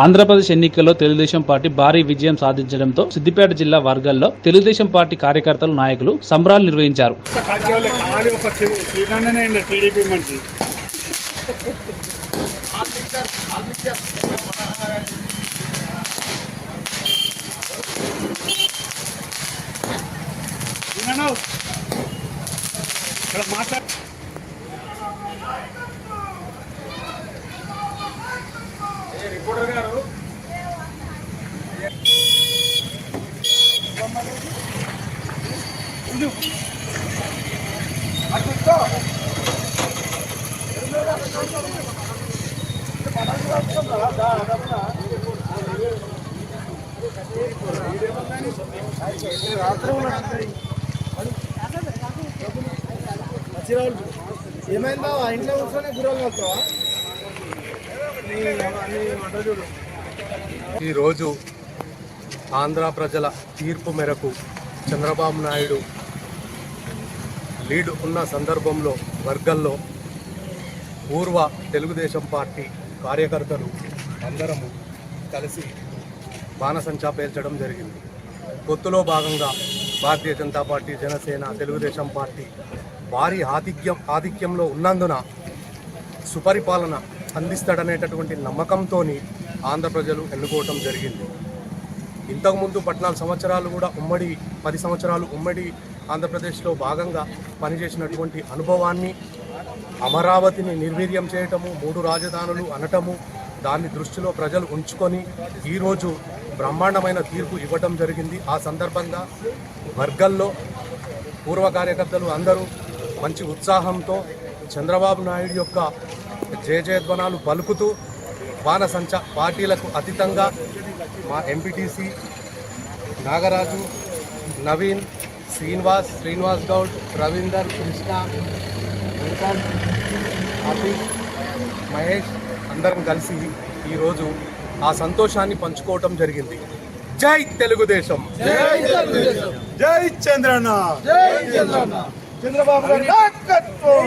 ఆంధ్రప్రదేశ్ ఎన్నికల్లో తెలుగుదేశం పార్టీ భారీ విజయం సాధించడంతో సిద్దిపేట జిల్లా వర్గాల్లో తెలుగుదేశం పార్టీ కార్యకర్తలు నాయకులు సంబరాలు నిర్వహించారు. ఇక్కడ రిపోర్టర్ గారు. ఏమైందా ఇంట్లో కూర్చొని గుర్రాలు వస్తావా ఈరోజు ఆంధ్ర ప్రజల తీర్పు మేరకు చంద్రబాబు నాయుడు లీడ్ ఉన్న సందర్భంలో వర్గంలో పూర్వ తెలుగుదేశం పార్టీ కార్యకర్తలు అందరము కలిసి బాణసంచా పేల్చడం జరిగింది. పొత్తులో భాగంగా భారతీయ జనతా పార్టీ జనసేన తెలుగుదేశం పార్టీ భారీ ఆధిక్యం ఆధిక్యంలో ఉన్నందున సుపరిపాలన అందిస్తాడనేటటువంటి నమ్మకంతో ఆంధ్ర ప్రజలు ఎన్నుకోవటం జరిగింది. ఇంతకుముందు పద్నాలుగు సంవత్సరాలు కూడా ఉమ్మడి పది సంవత్సరాలు ఉమ్మడి ఆంధ్రప్రదేశ్లో భాగంగా పనిచేసినటువంటి అనుభవాన్ని అమరావతిని నిర్వీర్యం చేయటము మూడు రాజధానులు అనటము దాన్ని దృష్టిలో ప్రజలు ఉంచుకొని ఈరోజు బ్రహ్మాండమైన తీర్పు ఇవ్వటం జరిగింది. ఆ సందర్భంగా వర్గల్లో పూర్వ కార్యకర్తలు అందరూ మంచి ఉత్సాహంతో చంద్రబాబు నాయుడు యొక్క జయ జయధ్వనాలు పలుకుతూ బాణసంచ పార్టీలకు అతీతంగా మా ఎంపీటీసీ నాగరాజు నవీన్ శ్రీనివాస్ శ్రీనివాస్ గౌడ్ రవీందర్ కృష్ణ వెంకట్ అభిష్ మహేష్ అందరం కలిసి ఈరోజు ఆ సంతోషాన్ని పంచుకోవటం జరిగింది. జై తెలుగుదేశం! జై చంద్రన్న! చంద్రబాబు గారి నాయకత్వం!